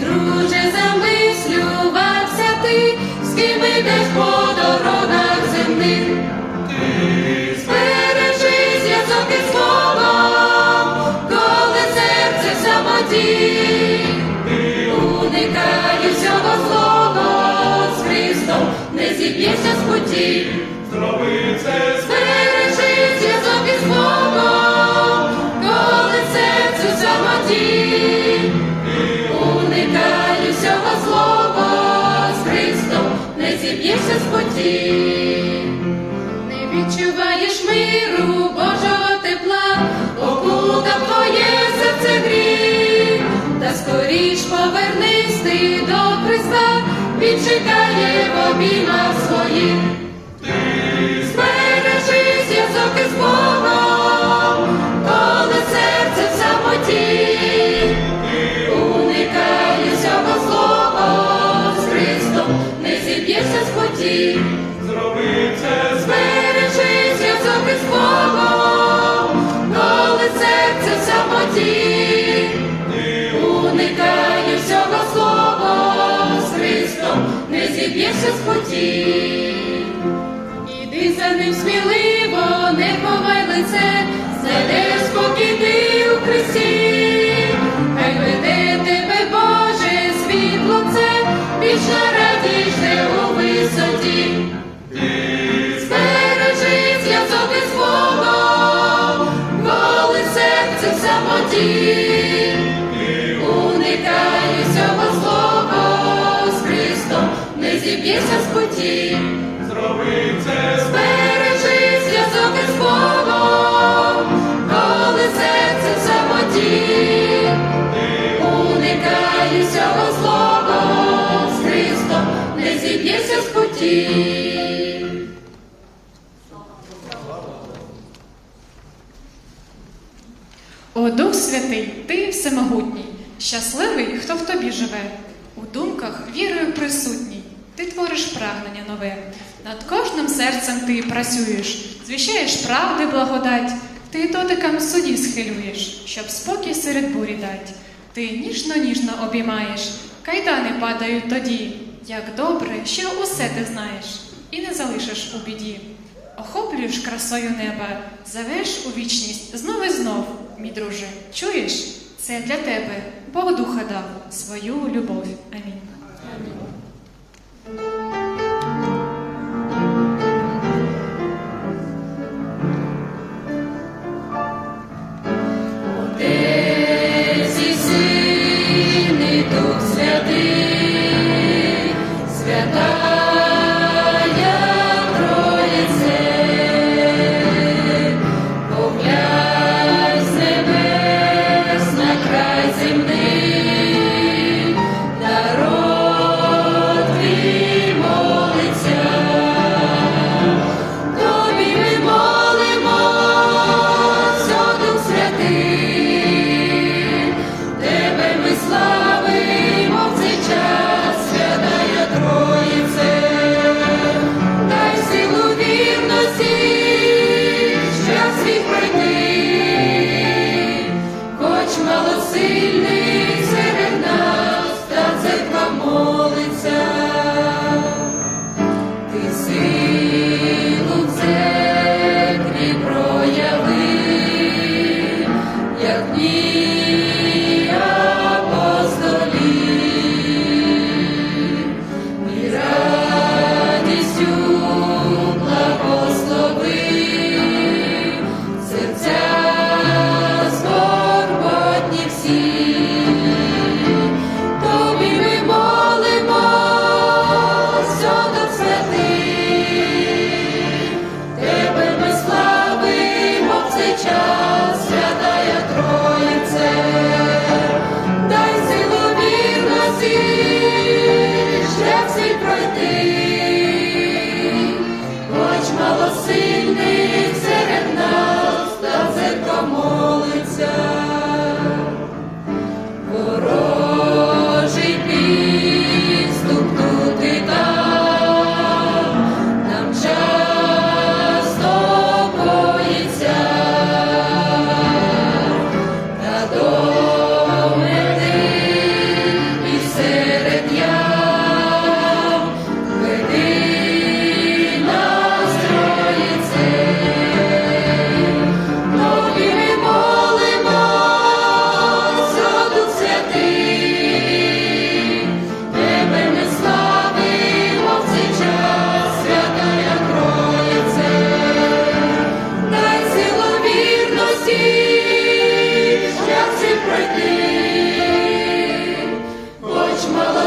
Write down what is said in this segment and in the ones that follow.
Друже замислювався ти, з ким ідеш по дорогах земних? Збережи зв'язок із коли серце в самоті. Уникай усього злого з Христом, не зіб'єшся з путі. Зроби це не зіб'єшся з путі. Не відчуваєш миру Божого тепла, окутав твоє серце гріх, та скоріш повернись ти до Христа, Він чекає в обіймах зіб'єшся з путі. Іди за ним сміливо, не ховай лице, знайдеш не зіб'єшся з путі. зроби це Збережи зв'язок із Богом, коли серце в самоті. Уникай усього злого з Христом, не зіб'єшся з путі. О Дух Святий, ти всемогутній, щасливий, хто в тобі живе. У думках вірою присутній, ти твориш прагнення нове. Над кожним серцем ти працюєш, звіщаєш правди благодать, ти дотикам судді схилюєш, щоб спокій серед бурі дать. Ти ніжно-ніжно обіймаєш, кайдани падають тоді, як добре, що усе ти знаєш, і не залишиш у біді. Охоплюєш красою неба, завеш у вічність знов і знов, мій друже. Чуєш? Це для тебе Бог духа дав свою любов. Амінь. Thank you.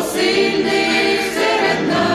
сильних серед нас.